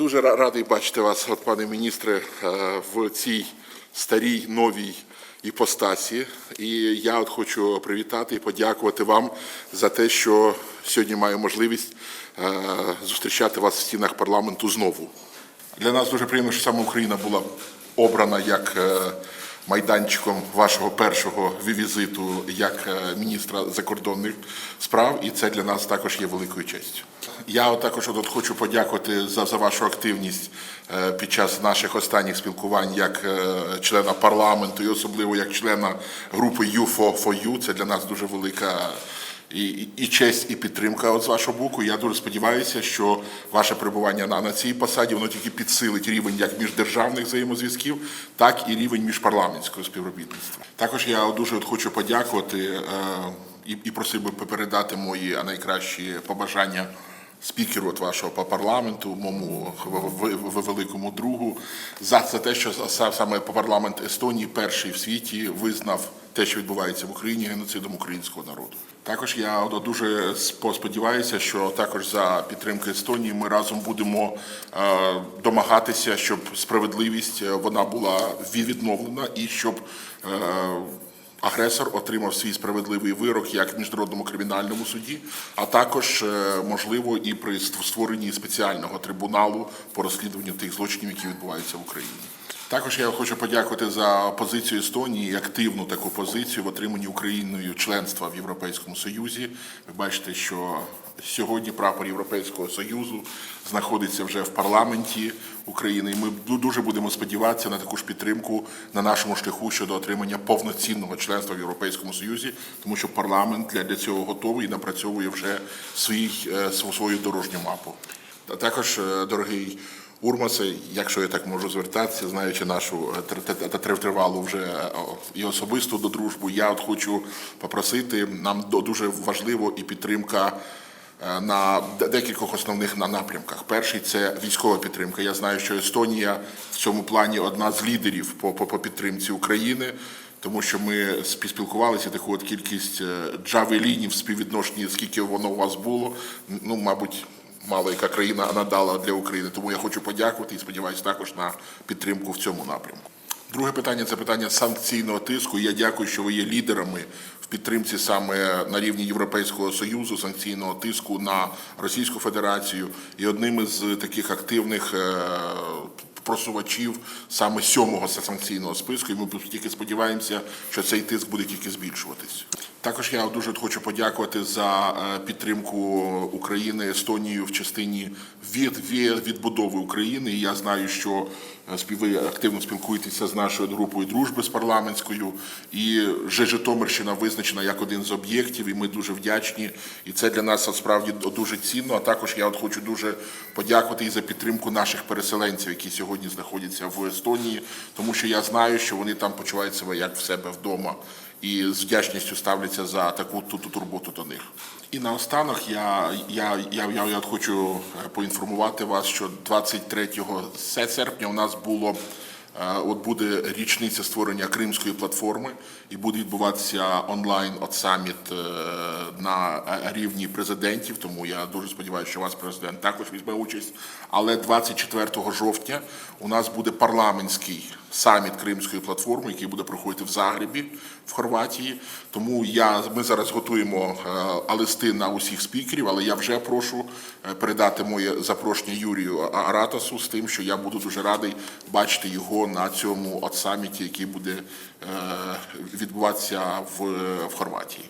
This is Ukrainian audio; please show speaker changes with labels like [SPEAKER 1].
[SPEAKER 1] Дуже радий бачити вас, от, пане міністре, е, в цій старій новій іпостасі. І я от хочу привітати і подякувати вам за те, що сьогодні маю можливість е, зустрічати вас в стінах парламенту знову. Для нас дуже приємно, що саме Україна була обрана як е, майданчиком вашого першого візиту як е, міністра закордонних справ, і це для нас також є великою честю. Я також от хочу подякувати за, за вашу активність е, під час наших останніх спілкувань як е, члена парламенту і особливо як члена групи «You for You». Це для нас дуже велика і, і, честь, і підтримка от з вашого боку. Я дуже сподіваюся, що ваше перебування на, на цій посаді воно тільки підсилить рівень як міждержавних взаємозв'язків, так і рівень міжпарламентського співробітництва. Також я дуже от хочу подякувати е, і, і просив би передати мої найкращі побажання. Спікеру от вашого па- парламенту, моєму великому другу, за, те, що са- саме парламент Естонії перший в світі визнав те, що відбувається в Україні, геноцидом українського народу. Також я дуже спо- сподіваюся, що також за підтримки Естонії ми разом будемо е, домагатися, щоб справедливість е, вона була відновлена і щоб е, агресор отримав свій справедливий вирок як в міжнародному кримінальному суді, а також е, можливо і при створенні спеціального трибуналу по розслідуванню тих злочинів, які відбуваються в Україні. Також я хочу подякувати за позицію Естонії, активну таку позицію в отриманні Україною членства в Європейському Союзі. Ви бачите, що сьогодні прапор Європейського Союзу знаходиться вже в парламенті України. І ми дуже будемо сподіватися на таку ж підтримку на нашому шляху щодо отримання повноцінного членства в Європейському Союзі, тому що парламент для, цього готовий і напрацьовує вже свій, е, свою дорожню мапу. Та також, е, дорогий Урмасе, якщо я так можу звертатися, знаючи нашу е, тр- тр- тр- тривалу вже е, і особисту до дружбу, я от хочу попросити, нам дуже важливо і підтримка е, на декількох основних напрямках. Перший це військова підтримка. Я знаю, що Естонія в цьому плані одна з лідерів по, по, по підтримці України. Тому що ми спілкувалися таку от кількість джавелінів співвідношенні, скільки воно у вас було. Ну, мабуть, мало яка країна надала для України. Тому я хочу подякувати і сподіваюся також на підтримку в цьому напрямку. Друге питання це питання санкційного тиску. Я дякую, що ви є лідерами в підтримці саме на рівні Європейського союзу санкційного тиску на Російську Федерацію. І одним із таких активних е, просувачів саме сьомого санкційного списку. І ми тільки сподіваємося, що цей тиск буде тільки збільшуватись. Також я дуже хочу подякувати за е, підтримку України Естонії в частині від, від відбудови України. Я знаю, що е, ви активно спілкуєтеся з нашою групою дружби з парламентською. І вже Житомирщина визначена як один з об'єктів, і ми дуже вдячні. І це для нас справді дуже цінно. А також я от хочу дуже подякувати і за підтримку наших переселенців, які сьогодні знаходяться в Естонії, тому що я знаю, що вони там почувають себе як в себе вдома і з вдячністю ставляться за таку ту- ту турботу до них. І наостанок я, я, я, я, я хочу е, поінформувати вас, що 23 се- серпня у нас було от буде річниця створення Кримської платформи, і буде відбуватися онлайн от саміт е, на е, рівні президентів. Тому я дуже сподіваюся, що вас президент також візьме участь. Але 24 жовтня у нас буде парламентський саміт Кримської платформи, який буде проходити в Загребі в Хорватії. Тому я ми зараз готуємо е, листи на усіх спікерів, але я вже прошу е, передати моє запрошення Юрію Аратасу з тим, що я буду дуже радий бачити його на цьому от саміті, який буде е, відбуватися в, в Хорватії.